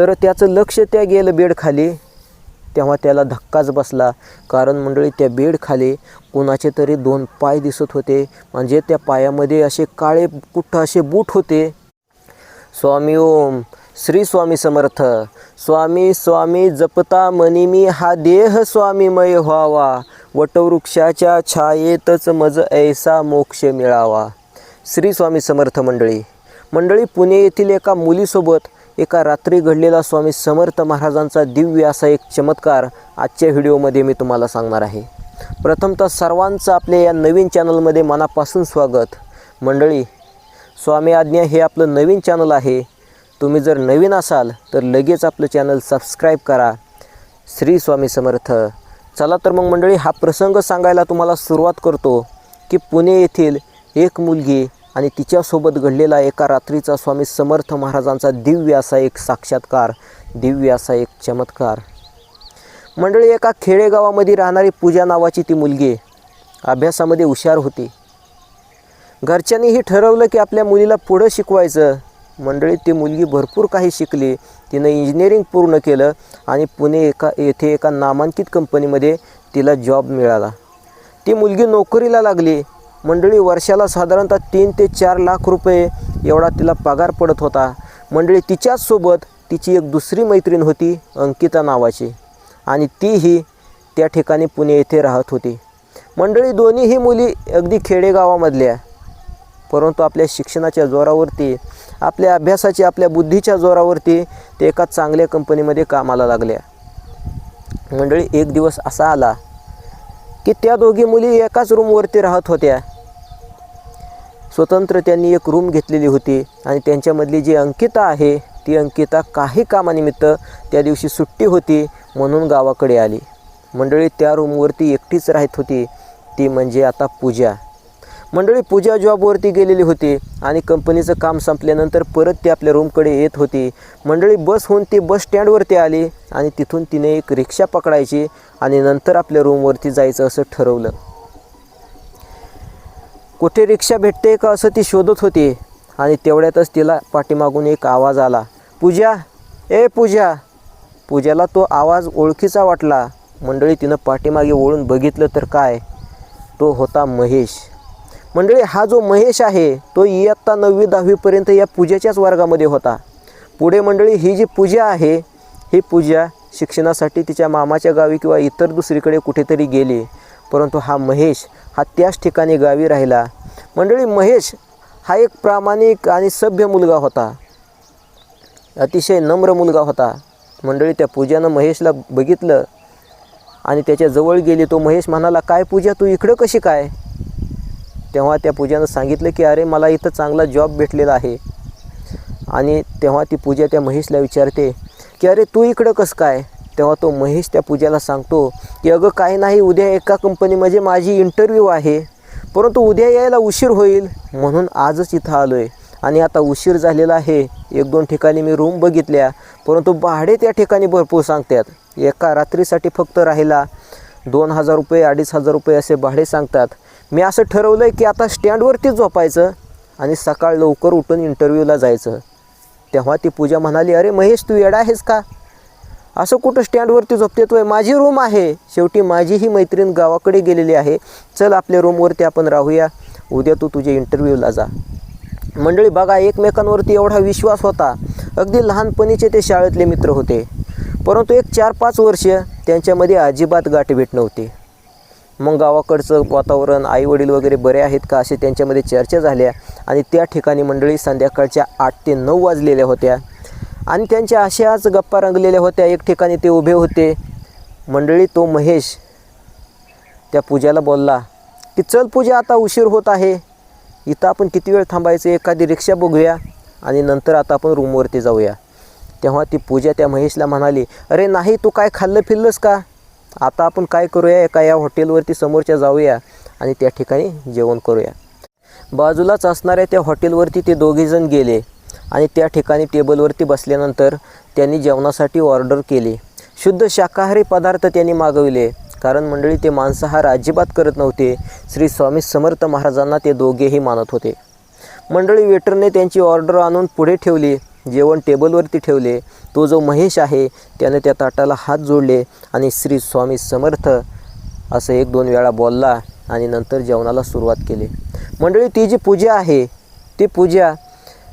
तर त्याचं लक्ष त्या गेलं बेडखाली. तेव्हा त्याला धक्काच बसला. कारण मंडळी त्या बेडखाली कोणाचे तरी दोन पाय दिसत होते. म्हणजे त्या पायामध्ये असे काळे कुठं असे बूट होते. स्वामी ओम श्री स्वामी समर्थ. स्वामी स्वामी जपता मनी मी हा देह स्वामीमय व्हावा. वटवृक्षाच्या छायेतच मज ऐसा मोक्ष मिळावा. श्री स्वामी समर्थ मंडळी मंडळी पुणे येथील एका मुलीसोबत एका रात्री घडलेला स्वामी समर्थ महाराजांचा दिव्य असा एक चमत्कार आजच्या व्हिडिओमध्ये मी तुम्हाला सांगणार आहे. प्रथमतः सर्वांचं आपल्या या नवीन चॅनलमध्ये मनापासून स्वागत. मंडळी स्वामी आज्ञा हे आपलं नवीन चॅनल आहे. तुम्ही जर नवीन असाल तर लगेच आपलं चॅनल सबस्क्राईब करा. श्री स्वामी समर्थ. चला तर मग मंडळी हा प्रसंग सांगायला तुम्हाला सुरुवात करतो की पुणे येथील एक मुलगी आणि तिच्यासोबत घडलेला एका रात्रीचा स्वामी समर्थ महाराजांचा दिव्य असा एक साक्षात्कार दिव्य असा एक चमत्कार. मंडळी एका खेडेगावामध्ये राहणारी पूजा नावाची ती मुलगी अभ्यासामध्ये हुशार होती. घरच्यांनीही ठरवलं की आपल्या मुलीला पुढं शिकवायचं. मंडळी ती मुलगी भरपूर काही शिकली. तिनं इंजिनिअरिंग पूर्ण केलं आणि पुणे एका येथे एका नामांकित कंपनीमध्ये तिला जॉब मिळाला. ती मुलगी नोकरीला लागली. मंडळी वर्षाला साधारणतः तीन ते चार लाख रुपये एवढा तिला पगार पडत होता. मंडळी तिच्याचसोबत तिची एक दुसरी मैत्रीण होती अंकिता नावाची. आणि तीही त्या ठिकाणी पुणे येथे राहत होती. मंडळी दोन्हीही मुली अगदी खेडेगावामधल्या. परंतु आपल्या शिक्षणाच्या जोरावरती आपल्या अभ्यासाची आपल्या बुद्धीच्या जोरावरती ते एका चांगल्या कंपनीमध्ये कामाला लागल्या. मंडळी एक दिवस असा आला की त्या दोघी मुली एकाच रूमवरती राहत होत्या. स्वतंत्र त्यांनी एक रूम घेतलेली होती आणि त्यांच्यामधली जी अंकिता आहे ती अंकिता काही कामानिमित्त त्या दिवशी सुट्टी होती म्हणून गावाकडे आली. मंडळी त्या रूमवरती एकटीच राहत होती. ती म्हणजे आता पूजा. मंडळी पूजा जॉबवरती गेलेली होती आणि कंपनीचं काम संपल्यानंतर परत ती आपल्या रूमकडे येत होती. मंडळी बस होऊन ती बस स्टँडवरती आली आणि तिथून तिने एक रिक्षा पकडायची आणि नंतर आपल्या रूमवरती जायचं असं ठरवलं. कुठे रिक्षा भेटते का असं ती शोधत होती आणि तेवढ्यातच तिला पाठीमागून एक आवाज आला. पूजा ए पूजा. पूजाला तो आवाज ओळखीचा वाटला. मंडळी तिनं पाठीमागे ओळून बघितलं तर काय? तो होता महेश. मंडळी हा जो महेश आहे तो इयत्ता नववी दहावीपर्यंत या पूजेच्याच वर्गामध्ये होता. पुढे मंडळी ही जी पूजा आहे ही पूजा शिक्षणासाठी तिच्या मामाच्या गावी किंवा इतर दुसरीकडे कुठेतरी गेली. परंतु हा महेश हा त्याच ठिकाणी गावी राहिला. मंडळी महेश हा एक प्रामाणिक आणि सभ्य मुलगा होता. अतिशय नम्र मुलगा होता. मंडळी त्या पूजानं महेशला बघितलं आणि त्याच्याजवळ गेली. तो महेश म्हणाला काय पूजा? तू इकडं कशी काय? तेव्हा त्या पूजानं सांगितलं की अरे मला इथं चांगला जॉब भेटलेला आहे. आणि तेव्हा ती पूजा त्या महेशला विचारते की अरे तू इकडं कसं काय? तेव्हा तो महेश त्या पूजाला सांगतो की अगं काही नाही उद्या एका कंपनीमध्ये माझी इंटरव्ह्यू आहे परंतु उद्या यायला उशीर होईल. म्हणून आजच इथं आलो आहे आणि आता उशीर झालेला आहे. एक दोन ठिकाणी मी रूम बघितल्या परंतु भाडे त्या ठिकाणी भरपूर सांगतात. एका रात्रीसाठी फक्त राहिला दोन हजार रुपये अडीच हजार रुपये असे भाडे सांगतात. मी असं ठरवलं आहे की आता स्टँडवरतीच झोपायचं आणि सकाळ लवकर उठून इंटरव्ह्यूला जायचं. तेव्हा ती पूजा म्हणाली अरे महेश तू येडा आहेस का? असं कुठं स्टँडवरती झोपते तोय माझी रूम आहे. शेवटी माझी ही मैत्रीण गावाकडे गेलेली आहे. चल आपल्या रूमवरती आपण राहूया. उद्या तू तुझ्या इंटरव्ह्यूला जा. मंडळी बघा एकमेकांवरती एवढा विश्वास होता. अगदी लहानपणीचे ते शाळेतले मित्र होते. परंतु एक चार पाच वर्ष त्यांच्यामध्ये अजिबात गाठभेट नव्हती. मग गावाकडचं वातावरण आईवडील वगैरे बरे आहेत का असे त्यांच्यामध्ये चर्चा झाल्या आणि त्या ठिकाणी मंडळी संध्याकाळच्या आठ ते नऊ वाजलेल्या होत्या. आणि त्यांच्या अशाच गप्पा रंगलेल्या होत्या. एक ठिकाणी ते उभे होते. मंडळी तो महेश त्या पूजाला बोलला की चल पूजा आता उशीर होत आहे. इथं आपण किती वेळ थांबायचं? एखादी रिक्षा बघूया आणि नंतर आता आपण रूमवरती जाऊया. तेव्हा ती पूजा त्या महेशला म्हणाली अरे नाही तू काय खाल्लं फिरलंस का? आता आपण काय करूया एका या हॉटेलवरती समोरच्या जाऊया आणि त्या ठिकाणी जेवण करूया. बाजूलाच असणाऱ्या त्या हॉटेलवरती ते दोघेजण गेले आणि त्या ठिकाणी टेबलवरती बसल्यानंतर त्यांनी जेवणासाठी ऑर्डर केली. शुद्ध शाकाहारी पदार्थ त्यांनी मागविले कारण मंडळी ते मांसाहार अजिबात करत नव्हते. श्री स्वामी समर्थ महाराजांना ते दोघेही मानत होते. मंडळी वेटरने त्यांची ऑर्डर आणून पुढे ठेवली. जेवण टेबलवरती ठेवले. तो जो महेश आहे त्याने त्या ताटाला हात जोडले आणि श्री स्वामी समर्थ असं एक दोन वेळा बोलला आणि नंतर जेवणाला सुरुवात केली. मंडळी ती जी पूजा आहे ती पूजा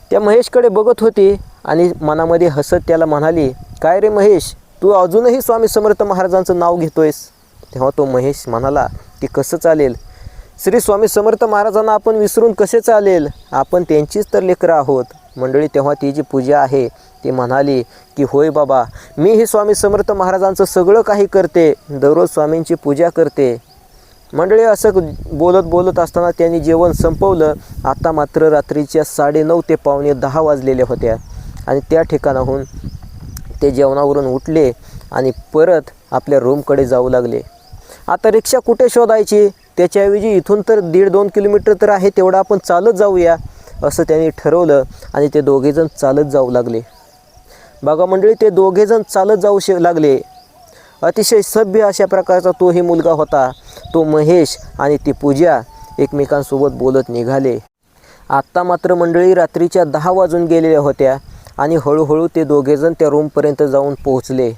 त्या महेशकडे बघत होती आणि मनामध्ये हसत त्याला म्हणाली काय रे महेश तू अजूनही स्वामी समर्थ महाराजांचं नाव घेतोयस? तेव्हा तो महेश म्हणाला की कसं चालेल? श्री स्वामी समर्थ महाराजांना आपण विसरून कसे चालेल? आपण त्यांचीच तर लेकरं आहोत. मंडळी तेव्हा ती जी पूजा आहे ती म्हणाली की होय बाबा मी ही स्वामी समर्थ महाराजांचं सगळं काही करते दररोज स्वामींची पूजा करते. मंडळी असं बोलत बोलत असताना त्यांनी जेवण संपवलं. आता मात्र रात्रीच्या साडेनऊ ते पावणे दहा वाजलेल्या होत्या आणि त्या ठिकाणाहून ते जेवणावरून उठले आणि परत आपल्या रूमकडे जाऊ लागले. आता रिक्षा कुठे शोधायची? त्याच्याऐवजी इथून तर दीड दोन किलोमीटर तर आहे तेवढं आपण चालत जाऊया. असं त्यांनी ठरवलं आणि ते दोघेजण चालत जाऊ लागले. बघा मंडळी ते दोघेजण चालत जाऊ श लागले. अतिशय सभ्य अशा प्रकारचा तोही मुलगा होता. तो महेश आणि ती पूजा एकमेकांसोबत बोलत निघाले. आत्ता मात्र मंडळी रात्रीच्या दहा वाजून गेलेल्या होत्या आणि हळूहळू ते दोघेजण त्या रूमपर्यंत जाऊन पोहोचले.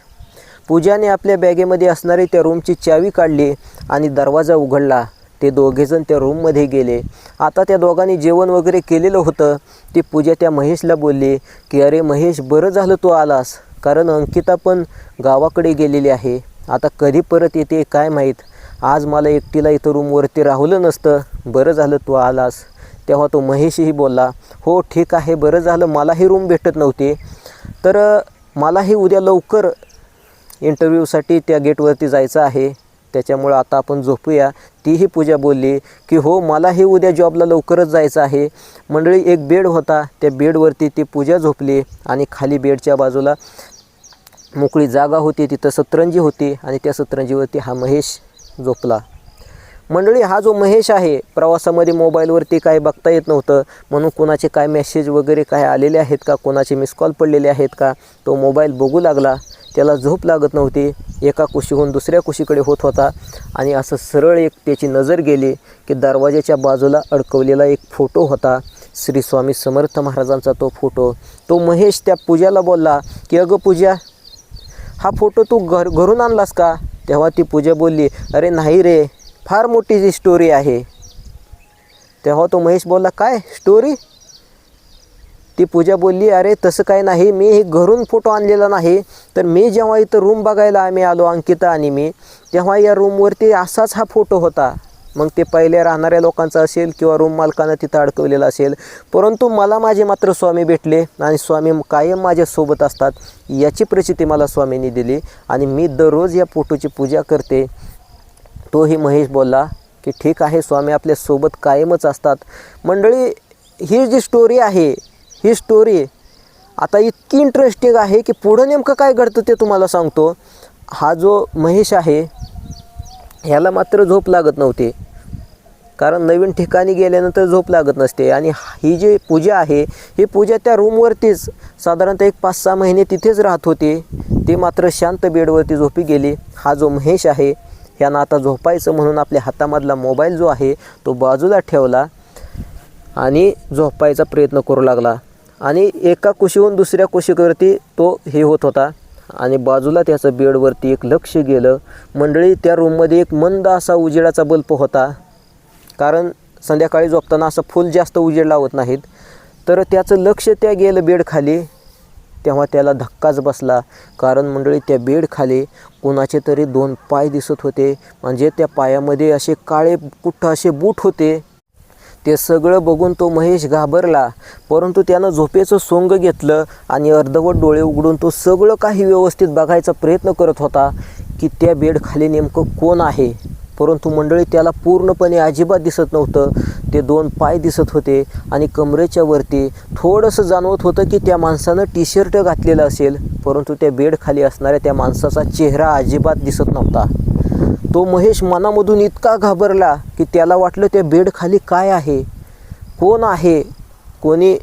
पूजाने आपल्या बॅगेमध्ये असणारी त्या रूमची चावी काढली आणि दरवाजा उघडला. ते दोघेजण त्या रूममध्ये गेले. आता त्या दोघांनी जेवण वगैरे केलेलं होतं. ती पूजा त्या महेशला बोलली की अरे महेश बरं झालं तू आलास. कारण अंकिता पण गावाकडे गेलेली आहे. आता कधी परत येते काय माहीत? आज मला एकटीला इथं रूमवरती राहुलं नसतं. बरं झालं तू आलास. तेव्हा तो महेशही बोलला हो ठीक आहे बरं झालं. मलाही रूम भेटत नव्हती. तर मलाही उद्या लवकर इंटरव्ह्यूसाठी त्या गेटवरती जायचं आहे. त्याच्यामुळं आता आपण झोपूया. तीही पूजा बोलली की हो मलाही उद्या जॉबला लवकरच जायचं आहे. मंडळी एक बेड होता. त्या बेडवरती ती पूजा झोपली आणि खाली बेडच्या बाजूला मोकळी जागा होती. तिथं सतरंजी होती आणि त्या सतरंजीवरती हा महेश झोपला. मंडळी हा जो महेश आहे प्रवासामध्ये मोबाईलवरती काय बघता येत नव्हतं. म्हणून कोणाचे काय मेसेज वगैरे काय आलेले आहेत का? कोणाचे मिस कॉल पडलेले आहेत का? तो मोबाईल बघू लागला. त्याला झोप लागत नव्हती. एका कुशीहून दुसऱ्या कुशीकडे होत होता. आणि असं सरळ एक त्याची नजर गेली की दरवाजाच्या बाजूला अडकवलेला एक फोटो होता. श्री स्वामी समर्थ महाराजांचा तो फोटो. तो महेश त्या पूजाला बोलला की अगं पूजा हा फोटो तू घर घरून आणलास का? तेव्हा ती पूजा बोलली अरे नाही रे फार मोठी जी स्टोरी आहे. तेव्हा तो महेश बोलला काय स्टोरी ती पूजा बोलली अरे तसं काय नाही. मी हे घरून फोटो आणलेला नाही. तर मी जेव्हा इथं रूम बघायला आम्ही आलो अंकिता आणि मी तेव्हा या रूमवरती असाच हा फोटो होता. मग ते पहिले राहणाऱ्या लोकांचा असेल किंवा रूम मालकानं तिथं अडकवलेला असेल. परंतु मला माझे मात्र स्वामी भेटले आणि स्वामी कायम माझ्यासोबत असतात. याची प्रचिती मला स्वामींनी दिली आणि मी दररोज या फोटोची पूजा करते. तोही महेश बोलला की ठीक आहे स्वामी आपल्यासोबत कायमच असतात. मंडळी ही जी स्टोरी आहे ही स्टोरी आता इतकी इंटरेस्टिंग आहे की पुढं नेमकं काय घडतं ते तुम्हाला सांगतो. हा जो महेश आहे ह्याला मात्र झोप लागत नव्हती. कारण नवीन ठिकाणी गेल्यानंतर झोप लागत नसते. आणि ही जी पूजा आहे ही पूजा त्या रूमवरतीच साधारणतः एक पाच सहा महिने तिथेच राहत होती. ती मात्र शांत बेडवरती झोपी गेली. हा जो महेश आहे यांना आता झोपायचं म्हणून आपल्या हातामधला मोबाईल जो आहे तो बाजूला ठेवला आणि झोपायचा प्रयत्न करू लागला. आणि एका कुशीहून दुसऱ्या कुशीवरती तो हे होत होता. आणि बाजूला त्याचं बेडवरती एक लक्ष गेलं. मंडळी त्या रूममध्ये एक मंद असा उजेडाचा बल्ब होता. कारण संध्याकाळी झोपताना असं फुल जास्त उजेड लावत नाहीत. तर त्याचं लक्ष त्या गेलं बेडखाली. तेव्हा त्याला धक्काच बसला. कारण मंडळी त्या बेडखाली कोणाचे तरी दोन पाय दिसत होते. म्हणजे त्या पायामध्ये असे काळे कुठं असे बूट होते. ते सगळं बघून तो महेश घाबरला परंतु त्यानं झोपेचं सोंग घेतलं आणि अर्धवट डोळे उघडून तो सगळं काही व्यवस्थित बघायचा प्रयत्न करत होता की त्या बेडखाली नेमकं कोण आहे. परंतु मंडळी त्याला पूर्णपणे अजिबात दिसत नव्हतं. ते दोन पाय दिसत होते आणि कमरेच्या वरती थोडंसं जाणवत होतं की त्या माणसानं टी शर्ट घातलेलं असेल परंतु त्या बेडखाली असणाऱ्या त्या माणसाचा चेहरा अजिबात दिसत नव्हता. तो महेश मनामधून इतका घाबरला की त्याला वाटलं त्या बेडखाली काय आहे? कोण आहे? कोणी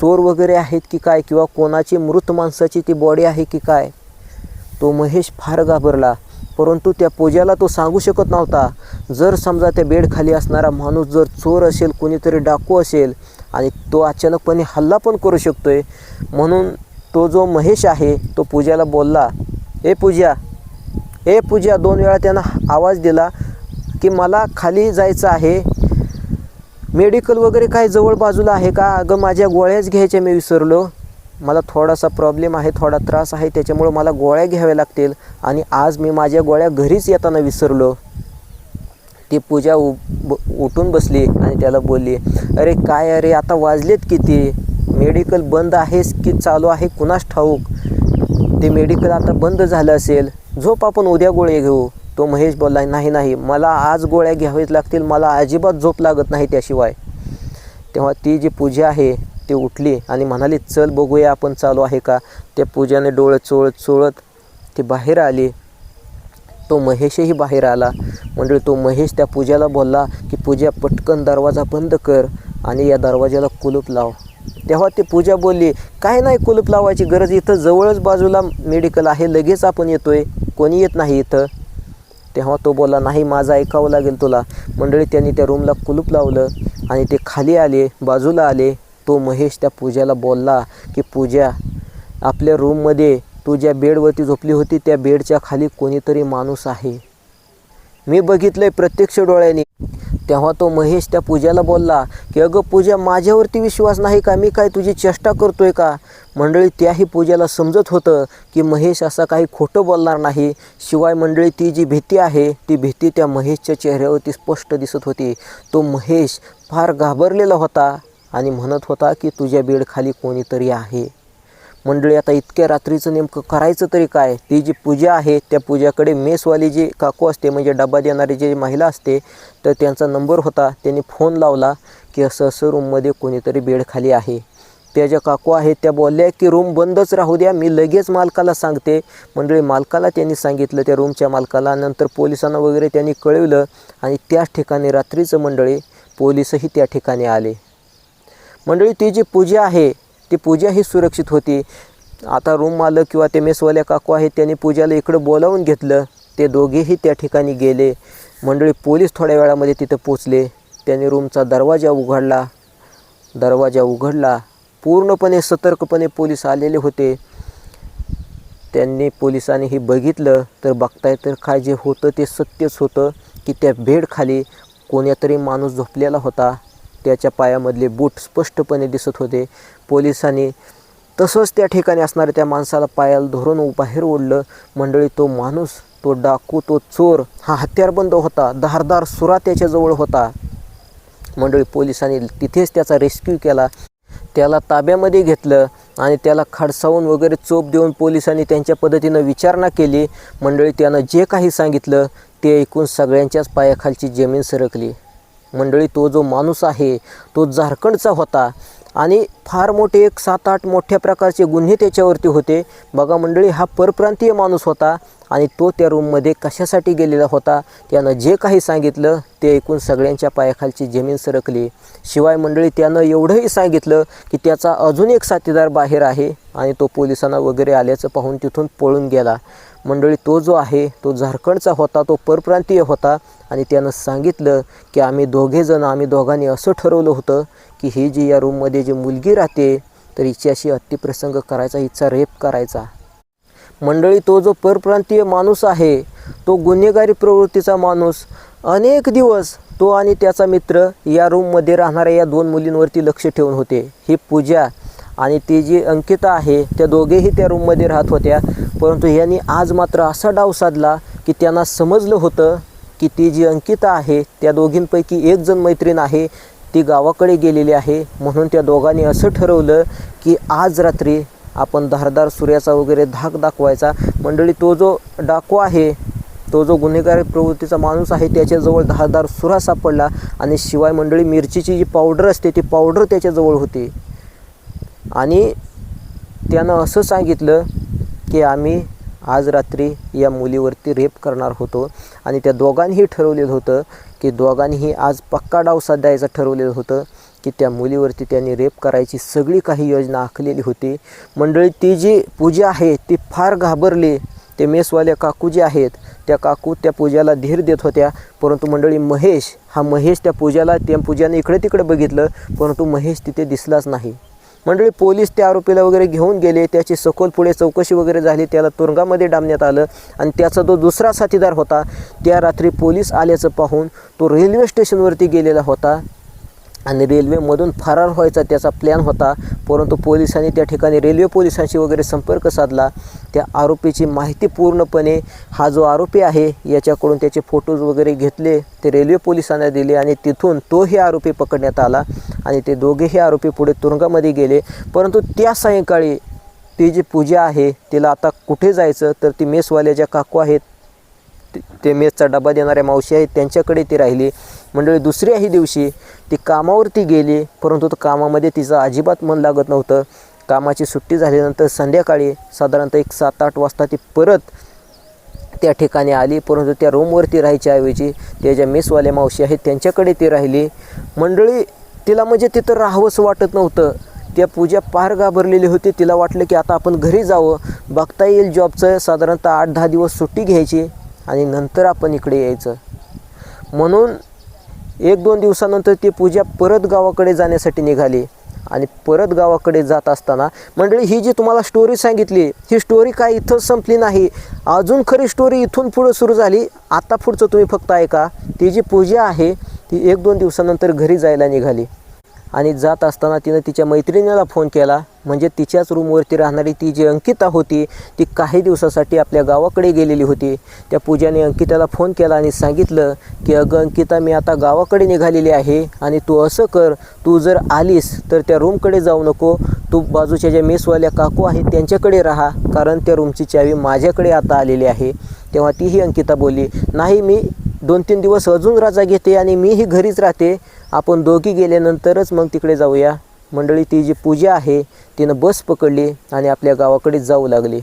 चोर वगैरे आहेत की काय? किंवा कोणाची मृत माणसाची ती बॉडी आहे की काय? तो महेश फार घाबरला. परंतु त्या पूजाला तो सांगू शकत नव्हता. जर समजा त्या बेडखाली असणारा माणूस जर चोर असेल कोणीतरी डाकू असेल आणि तो अचानकपणे हल्ला पण करू शकतोय म्हणून तो जो महेश आहे तो पूजाला बोलला ए पूजा ए पूजा दोन वेळा त्यांना आवाज दिला की मला खाली जायचं आहे. मेडिकल वगैरे काय जवळ बाजूला आहे का? अगं माझ्या गोळ्याच घ्यायच्या मी विसरलो. मला थोडासा प्रॉब्लेम आहे थोडा त्रास आहे त्याच्यामुळं मला गोळ्या घ्याव्या लागतील आणि आज मी माझ्या गोळ्या घरीच येताना विसरलो. ती पूजा उ ब- उठून बसली आणि त्याला बोलली अरे काय अरे आता वाजलेत किती? मेडिकल बंद आहेस की चालू आहे? कुणास ठाऊक? ते मेडिकल आता बंद झालं असेल. झोप आपण उद्या गोळ्या घेऊ. तो महेश बोलला नाही नाही मला आज गोळ्या घ्याव्याच लागतील मला अजिबात झोप लागत नाही त्याशिवाय. तेव्हा ती जी पूजा आहे ती उठली आणि म्हणाली चल बघूया आपण चालू आहे का? त्या पूजाने डोळे चोळत चोळत ती बाहेर आली. तो महेशही बाहेर आला. म्हणजे तो महेश त्या पूजाला बोलला की पूजा पटकन दरवाजा बंद कर आणि या दरवाजाला कुलूप लाव. तेव्हा ती पूजा बोलली काय नाही कुलूप लावायची गरज? इथं जवळच बाजूला मेडिकल आहे लगेच आपण येतोय. कोणी येत नाही इथं? तेव्हा तो बोलला नाही माझं ऐकावं लागेल तुला. मंडळी त्यांनी त्या रूमला कुलूप लावलं आणि ते खाली आले बाजूला आले. तो महेश त्या पूजाला बोलला की पूजा आपल्या रूममध्ये तू ज्या बेडवरती झोपली होती त्या बेडच्या खाली कोणीतरी माणूस आहे. मी बघितलं आहे प्रत्यक्ष डोळ्याने. तेव्हा तो महेश त्या पूजाला बोलला की अगं पूजा माझ्यावरती विश्वास नाही का? मी काय तुझी चेष्टा करतोय का? मंडळी त्याही पूजाला समजत होतं की महेश असा काही खोटं बोलणार नाही. शिवाय मंडळी ती जी भीती आहे ती भीती त्या महेशच्या चेहऱ्यावरती स्पष्ट दिसत होती. तो महेश फार घाबरलेला होता आणि म्हणत होता की तुझ्या बेडखाली कोणीतरी आहे. मंडळी आता इतक्या रात्रीचं नेमकं करायचं तरी काय? ती जी पूजा आहे त्या पूजाकडे मेसवाली जी काकू असते म्हणजे डबा देणारी जी महिला असते तर त्यांचा नंबर होता. त्यांनी फोन लावला की असं असं रूममध्ये कोणीतरी बेड खाली आहे. त्या ज्या काकू आहेत त्या बोलल्या की रूम बंदच राहू द्या मी लगेच मालकाला सांगते. मंडळी मालकाला त्यांनी सांगितलं त्या रूमच्या मालकाला. नंतर पोलिसांना वगैरे त्यांनी कळवलं आणि त्याच ठिकाणी रात्रीचं मंडळी पोलीसही त्या ठिकाणी आले. मंडळी ती जी पूजा आहे ती पूजा ही सुरक्षित होती. आता रूम मालक किंवा ते मेसवाल्या काकू आहेत त्यांनी पूजाला इकडं बोलावून घेतलं. ते दोघेही त्या ठिकाणी गेले. मंडळी पोलीस थोड्या वेळामध्ये तिथं पोचले त्यांनी रूमचा दरवाजा उघडला. दरवाजा उघडला. पूर्णपणे सतर्कपणे पोलीस आलेले होते. त्यांनी पोलिसांनी हे बघितलं. तर बघताय तर काय जे होतं ते सत्यच होतं की त्या बेडखाली कोण्यातरी माणूस झोपलेला होता. त्याच्या पायामधले बूट स्पष्टपणे दिसत होते. पोलिसांनी तसंच त्या ठिकाणी असणाऱ्या त्या माणसाला पायाला धरून बाहेर ओढलं. मंडळी तो माणूस तो डाकू तो चोर हा हत्यारबंद होता. धारदार सुरा त्याच्याजवळ होता. मंडळी पोलिसांनी तिथेच त्याचा रेस्क्यू केला. त्याला ताब्यामध्ये घेतलं आणि त्याला खडसावून वगैरे चोप देऊन पोलिसांनी त्यांच्या पद्धतीनं विचारणा केली. मंडळी त्यानं जे काही सांगितलं ते ऐकून सगळ्यांच्याच पायाखालची जमीन सरकली. मंडळी तो जो माणूस आहे तो झारखंडचा होता आणि फार मोठे एक सात आठ मोठ्या प्रकारचे गुन्हे त्याच्यावरती होते. बघा मंडळी हा परप्रांतीय माणूस होता आणि तो त्या रूममध्ये कशासाठी गेलेला होता त्यानं जे काही सांगितलं ते ऐकून सगळ्यांच्या पायाखालची जमीन सरकली. शिवाय मंडळी त्यानं एवढंही सांगितलं की त्याचा अजून एक साथीदार बाहेर आहे आणि तो पोलिसांना वगैरे आल्याचं पाहून तिथून पळून गेला. मंडळी तो जो आहे तो झारखंडचा होता तो परप्रांतीय होता आणि त्यानं सांगितलं की आम्ही दोघेजण आम्ही दोघांनी असं ठरवलं होतं की ही जी या रूममध्ये जी मुलगी राहते तर हिच्याशी अतिप्रसंग करायचा हिचा रेप करायचा. मंडळी तो जो परप्रांतीय माणूस आहे तो गुन्हेगारी प्रवृत्तीचा माणूस अनेक दिवस तो आणि त्याचा मित्र या रूममध्ये राहणाऱ्या या दोन मुलींवरती लक्ष ठेवून होते. ही पूजा आणि ती जी अंकिता आहे त्या दोघेही त्या रूममध्ये राहत होत्या. परंतु यांनी आज मात्र असा डाव साधला की त्यांना समजलं होतं की ती जी अंकिता आहे त्या दोघींपैकी एक जण मैत्रीण आहे ती गावाकडे गेलेली आहे. म्हणून त्या दोघांनी असं ठरवलं की आज रात्री आपण धारदार सूर्याचा वगैरे धाक दाखवायचा. मंडळी तो जो डाकू आहे तो जो गुन्हेगार प्रवृत्तीचा माणूस आहे त्याच्याजवळ धारदार सुरा सापडला. आणि शिवाय मंडळी मिरचीची जी पावडर असते ती पावडर त्याच्याजवळ होती. आणि त्यानं असं सांगितलं की आम्ही आज रात्री या मुलीवरती रेप करणार होतो. आणि त्या दोघांनीही ठरवलेलं होतं की दोघांनीही आज पक्का डाव साधायचं ठरवलेलं होतं की त्या मुलीवरती त्यांनी रेप करायची सगळी काही योजना आखलेली होती. मंडळी ती जी पूजा आहे ती फार घाबरली. ते मेसवाल्या काकू जे आहेत त्या काकू त्या पूजाला धीर देत होत्या. परंतु मंडळी महेश हा महेश त्या पूजाला त्या पूजाने इकडे तिकडे बघितलं. परंतु महेश तिथे दिसलाच नाही. मंडळी पोलीस त्या आरोपीला वगैरे घेऊन गेले. त्याची सखोल पुढे चौकशी वगैरे झाली. त्याला तुरुंगामध्ये डांबण्यात आलं आणि त्याचा जो दुसरा साथीदार होता. त्या रात्री पोलीस आल्याचं पाहून तो रेल्वे स्टेशनवरती गेलेला होता. आणि रेल्वेमधून फरार व्हायचा त्याचा प्लॅन होता. परंतु पोलिसांनी त्या ठिकाणी रेल्वे पोलिसांशी वगैरे संपर्क साधला. त्या आरोपीची माहिती पूर्णपणे हा जो आरोपी आहे याच्याकडून त्याचे फोटोज वगैरे घेतले ते रेल्वे पोलिसांना दिले आणि तिथून तोही आरोपी पकडण्यात आला आणि ते दोघेही आरोपी पुढे तुरुंगामध्ये गेले. परंतु त्या सायंकाळी ती जी पूजा आहे तिला आता कुठे जायचं? तर ती मेसवाल्या ज्या काकू आहेत. ते- ते मेसचा डबा देणाऱ्या मावशी आहेत त्यांच्याकडे ती राहिली. मंडळी दुसऱ्याही दिवशी ती कामावरती गेली परंतु तो कामामध्ये तिचं अजिबात मन लागत नव्हतं. कामाची सुट्टी झाल्यानंतर संध्याकाळी साधारणतः एक सात आठ वाजता ती परत त्या ठिकाणी आली परंतु त्या रूमवरती राहायच्या ऐवजी त्या ज्या मिसवाल्या मावशी आहेत त्यांच्याकडे ती राहिली. मंडळी तिला म्हणजे तिथं राहावंसं वाटत नव्हतं. त्या पूजा फार घाबरलेली होती. तिला वाटलं की आता आपण घरी जावं. बघता येईल जॉबचं. साधारणतः आठ दहा दिवस सुट्टी घ्यायची आणि नंतर आपण इकडे यायचं. म्हणून एक दोन दिवसानंतर ती पूजा परत गावाकडे जाण्यासाठी निघाली. आणि परत गावाकडे जात असताना मंडळी ही जी तुम्हाला स्टोरी सांगितली ही स्टोरी काय इथंच संपली नाही. अजून खरी स्टोरी इथून पुढं सुरू झाली. आता पुढचं तुम्ही फक्त ऐका. ती जी पूजा आहे ती एक दोन दिवसानंतर घरी जायला निघाली. आणि जात असताना तिनं तिच्या मैत्रिणीला फोन केला. म्हणजे तिच्याच रूमवरती राहणारी ती जी अंकिता होती ती काही दिवसासाठी आपल्या गावाकडे गेलेली होती. त्या पूजाने अंकिताला फोन केला आणि सांगितलं की अगं अंकिता मी आता गावाकडे निघालेली आहे आणि तू असं कर तू जर आलीस तर त्या रूमकडे जाऊ नको. तू बाजूच्या ज्या मेसवाल्या काकू आहेत त्यांच्याकडे राहा कारण त्या रूमची चावी माझ्याकडे आता आलेली आहे. तेव्हा तीही अंकिता बोलली नाही मी दोन तीन दिवस अजून राजा घेते आणि मीही घरीच राहते. आपण दोघी गेल्यानंतरच मग तिकडे जाऊया. मंडळी ती जी पूजा आहे तिनं बस पकडली आणि आपल्या गावाकडे जाऊ लागली.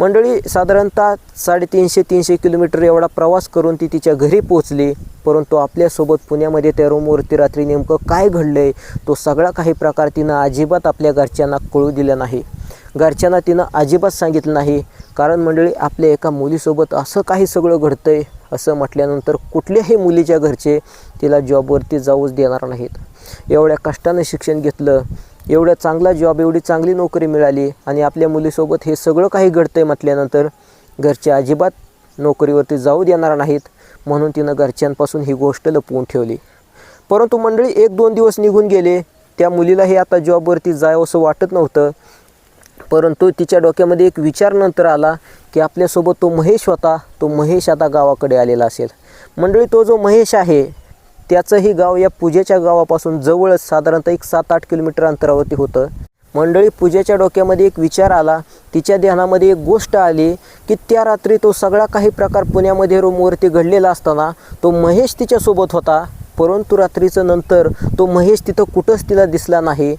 मंडळी साधारणतः साडेतीनशे तीनशे किलोमीटर एवढा प्रवास करून ती तिच्या घरी पोचली परंतु आपल्यासोबत पुण्यामध्ये त्या रूमवरती रात्री नेमकं काय घडलं आहे तो सगळा काही प्रकार तिनं अजिबात आपल्या घरच्यांना कळू दिला नाही. घरच्यांना तिनं अजिबात सांगितलं नाही. कारण मंडळी आपल्या एका मुलीसोबत असं काही सगळं घडतं आहे असं म्हटल्यानंतर कुठल्याही मुलीच्या घरचे तिला जॉबवरती जाऊच देणार नाहीत. एवढ्या कष्टानं शिक्षण घेतलं एवढा चांगला जॉब एवढी चांगली नोकरी मिळाली आणि आपल्या मुलीसोबत हे सगळं काही घडतं आहे म्हटल्यानंतर घरचे अजिबात नोकरीवरती जाऊ देणार नाहीत म्हणून तिनं घरच्यांपासून ही गोष्ट लपवून ठेवली. परंतु मंडळी एक दोन दिवस निघून गेले. त्या मुलीला हे आता जॉबवरती जावं असं वाटत नव्हतं. परंतु तिच्या डोक्यामध्ये एक विचार नंतर आला की आपल्यासोबत तो महेश होता तो महेश आता गावाकडे आलेला असेल. मंडळी तो जो महेश आहे त्याचंही गाव या पूजेच्या गावापासून जवळच साधारणतः एक सात आठ किलोमीटर अंतरावरती होतं. मंडळी पूजेच्या डोक्यामध्ये एक विचार आला. तिच्या ध्यानामध्ये एक गोष्ट आली की त्या रात्री तो सगळा काही प्रकार पुण्यामध्ये रूमवरती घडलेला असताना तो महेश तिच्यासोबत होता. परंतु रात्रीचं नंतर तो महेश तिथं कुठंच तिला दिसला नाही.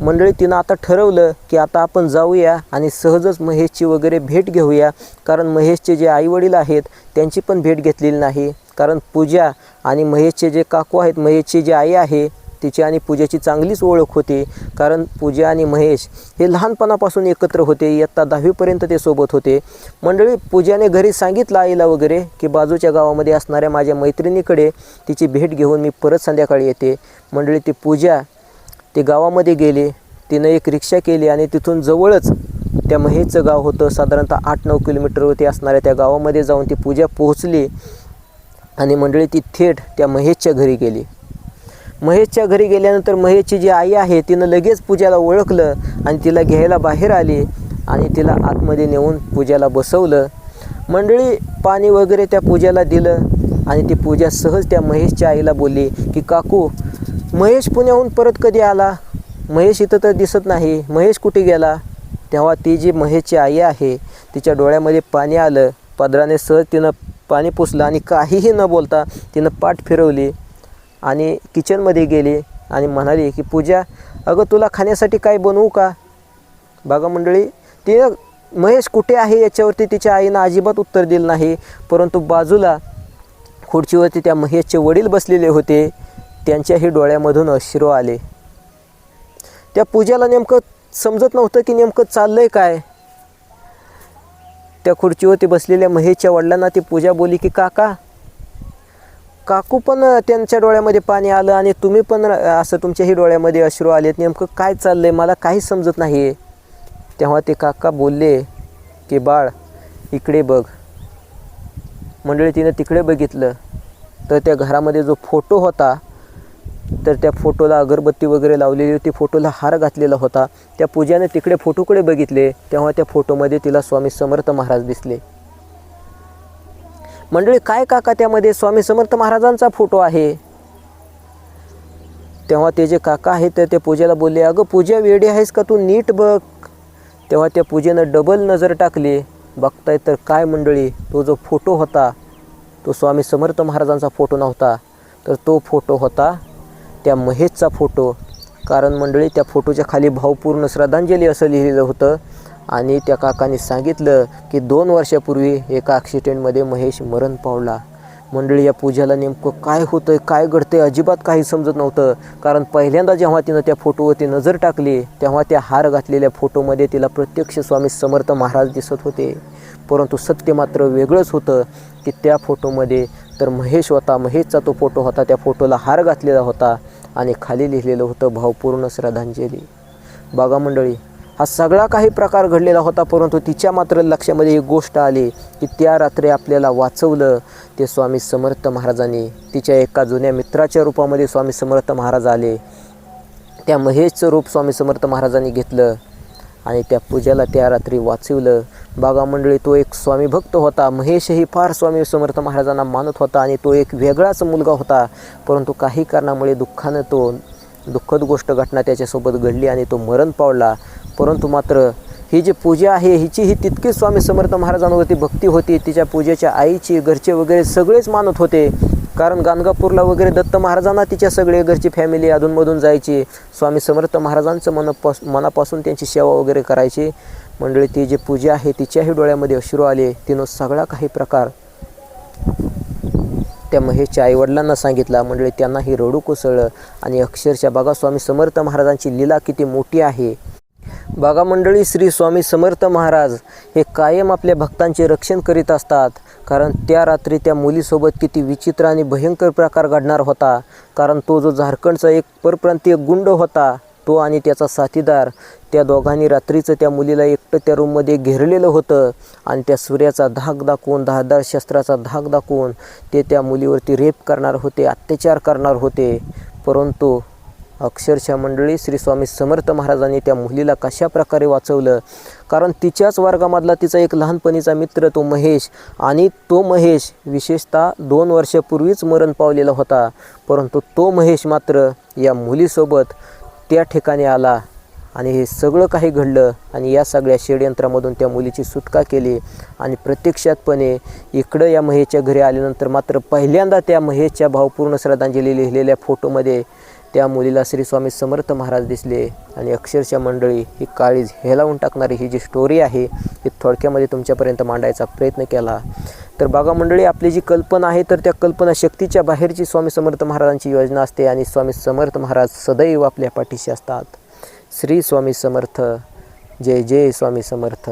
मंडळी तिनं आता ठरवलं की आता आपण जाऊया आणि सहजच महेशची वगैरे भेट घेऊया. कारण महेशचे जे आईवडील आहेत त्यांची पण भेट घेतलेली नाही. कारण पूजा आणि महेशचे जे काकू आहेत महेशची जी आई आहे तिची आणि पूजेची चांगलीच ओळख होती. कारण पूजा आणि महेश हे लहानपणापासून एकत्र होते इयत्ता दहावीपर्यंत ते सोबत होते. मंडळी पूजाने घरी सांगितलं आईला वगैरे की बाजूच्या गावामध्ये असणाऱ्या माझ्या मैत्रिणीकडे तिची भेट घेऊन मी परत संध्याकाळी येते. मंडळी ती पूजा ते गावामध्ये गेले तिनं एक रिक्षा केली आणि तिथून जवळच त्या महेशचं गाव होतं. साधारणतः आठ नऊ किलोमीटरवरती असणाऱ्या त्या गावामध्ये जाऊन ती पूजा पोहोचली. आणि मंडळी ती थेट त्या महेशच्या घरी गेली. महेशच्या घरी गेल्यानंतर महेशची जी आई आहे तिनं लगेच पूजाला ओळखलं आणि तिला घ्यायला बाहेर आली आणि तिला आतमध्ये नेऊन पूजाला बसवलं. मंडळी पाणी वगैरे त्या पूजाला दिलं आणि ती पूजा सहज त्या महेशच्या आईला बोलली की काकू महेश पुण्याहून परत कधी आला? महेश इथं तर दिसत नाही. महेश कुठे गेला? तेव्हा ती जी महेशची आई आहे तिच्या डोळ्यामध्ये पाणी आलं. पदराने सहज तिनं पाणी पुसलं आणि काहीही न बोलता तिनं पाठ फिरवली आणि किचनमध्ये गेली आणि म्हणाली की पूजा अगं तुला खाण्यासाठी काय बनवू का? बागा मंडळी ते महेश कुठे आहे याच्यावरती तिच्या आईनं अजिबात उत्तर दिलं नाही परंतु बाजूला खुर्चीवरती त्या महेशचे वडील बसलेले होते. त्यांच्याही डोळ्यामधून अश्रू आले. त्या पूजाला नेमकं समजत नव्हतं की नेमकं चाललं आहे काय. त्या खुर्चीवरती बसलेल्या महेशच्या वडिलांना ती पूजा बोली की काका काकू पण त्यांच्या डोळ्यामध्ये पाणी आलं आणि तुम्ही पण असं तुमच्याही डोळ्यामध्ये अश्रू आलेत. नेमकं काय चाललंय? मला काहीच समजत नाही तेव्हा ते काका बोलले की बाळ इकडे बघ. मंडळी तिनं तिकडे बघितलं तर त्या घरामध्ये जो फोटो होता तर त्या फोटोला अगरबत्ती वगैरे लावलेली होती. फोटोला हार घातलेला होता. त्या पूजाने तिकडे फोटोकडे बघितले. तेव्हा त्या फोटोमध्ये तिला स्वामी समर्थ महाराज दिसले. मंडळी काय काका त्यामध्ये? स्वामी समर्थ महाराजांचा फोटो आहे. तेव्हा ते जे काका आहेत तर त्या पूजेला बोलले अगं पूजा वेडी आहेस का? तू नीट बघ. तेव्हा त्या पूजेनं डबल नजर टाकली. बघताय तर काय मंडळी? तो जो फोटो होता तो स्वामी समर्थ महाराजांचा फोटो नव्हता. तर तो फोटो होता त्या महेशचा फोटो. कारण मंडळी त्या फोटोच्या खाली भावपूर्ण श्रद्धांजली असं लिहिलेलं होतं. आणि त्या काकाने सांगितलं की दोन वर्षापूर्वी एका ॲक्सिडेंटमध्ये महेश मरण पावला. मंडळी या पूजाला नेमकं काय होतंय काय घडतंय अजिबात काही समजत नव्हतं. कारण पहिल्यांदा जेव्हा तिनं त्या फोटोवरती नजर टाकली तेव्हा त्या हार घातलेल्या फोटोमध्ये तिला प्रत्यक्ष स्वामी समर्थ महाराज दिसत होते. परंतु सत्य मात्र वेगळंच होतं की त्या फोटोमध्ये तर महेश होता महेशचा तो फोटो होता त्या फोटोला हार घातलेला होता. आणि खाली लिहिलेलं होतं भावपूर्ण श्रद्धांजली. बघा मंडळी हा सगळा काही प्रकार घडलेला होता परंतु तिच्या मात्र लक्षामध्ये एक गोष्ट आली की त्या रात्री आपल्याला वाचवलं ते स्वामी समर्थ महाराजांनी. तिच्या एका जुन्या मित्राच्या रूपामध्ये स्वामी समर्थ महाराज आले. त्या महेशचं रूप स्वामी समर्थ महाराजांनी घेतलं आणि त्या पूजाला त्या रात्री वाचवलं. बागा मंडळी तो एक स्वामी भक्त होता. महेशही फार स्वामी समर्थ महाराजांना मानत होता आणि तो एक वेगळाच मुलगा होता. परंतु काही कारणामुळे दुःखानं तो दुःखद गोष्ट घटना त्याच्यासोबत घडली आणि तो मरण पावला. परंतु मात्र ही जी पूजा आहे हिची ही तितकीच स्वामी समर्थ महाराजांवरती भक्ती होती. तिच्या पूजेच्या आईची घरचे वगैरे सगळेच मानत होते. कारण गाणगापूरला वगैरे दत्त महाराजांना तिच्या सगळे घरची फॅमिली अधूनमधून जायची. स्वामी समर्थ महाराजांचं मनापास मनापासून त्यांची सेवा वगैरे करायची. मंडळी ती जी पूजा आहे तिच्याही डोळ्यामध्ये अश्रू आले. तिनं सगळा काही प्रकार त्या महेशच्या आईवडिलांना सांगितला. मंडळी त्यांनाही रडू कोसळलं. आणि अक्षरशः बघा स्वामी समर्थ महाराजांची लीला किती मोठी आहे. बघा मंडळी श्री स्वामी समर्थ महाराज हे कायम आपल्या भक्तांचे रक्षण करीत असतात. कारण त्या रात्री त्या मुलीसोबत किती विचित्र आणि भयंकर प्रकार घडणार होता. कारण तो जो झारखंडचा एक परप्रांतीय गुंड होता तो आणि त्याचा साथीदार त्या दोघांनी रात्रीचं त्या मुलीला एकटं त्या रूममध्ये घेरलेलं होतं आणि त्या सूर्याचा धाक दाखवून दहादार शस्त्राचा धाक दाखवून ते त्या मुलीवरती रेप करणार होते अत्याचार करणार होते. परंतु अक्षरशः मंडळी श्री स्वामी समर्थ महाराजांनी त्या मुलीला कशा प्रकारे वाचवलं? कारण तिच्याच वर्गामधला तिचा एक लहानपणीचा मित्र तो महेश आणि तो महेश विशेषतः दोन वर्षापूर्वीच मरण पावलेला होता. परंतु तो महेश मात्र या मुलीसोबत त्या ठिकाणी आला आणि हे सगळं काही घडलं आणि या सगळ्या षडयंत्रामधून त्या मुलीची सुटका केली आणि प्रत्यक्षातपणे इकडं या महेशच्या घरी आल्यानंतर मात्र पहिल्यांदा त्या महेशच्या भावपूर्ण श्रद्धांजली लिहिलेल्या फोटोमध्ये त्या मुलीला श्री स्वामी समर्थ महाराज दिसले आणि अक्षरशः मंडळी ही काळीज हेलावून टाकणारी ही जी स्टोरी आहे ही थोडक्यामध्ये तुमच्यापर्यंत मांडायचा प्रयत्न केला. तर बघा मंडळी आपली जी कल्पना आहे तर त्या कल्पना शक्तीच्या बाहेरची स्वामी समर्थ महाराजांची योजना असते आणि स्वामी समर्थ महाराज सदैव आपल्या पाठीशी असतात. श्री स्वामी समर्थ. जय जय स्वामी समर्थ.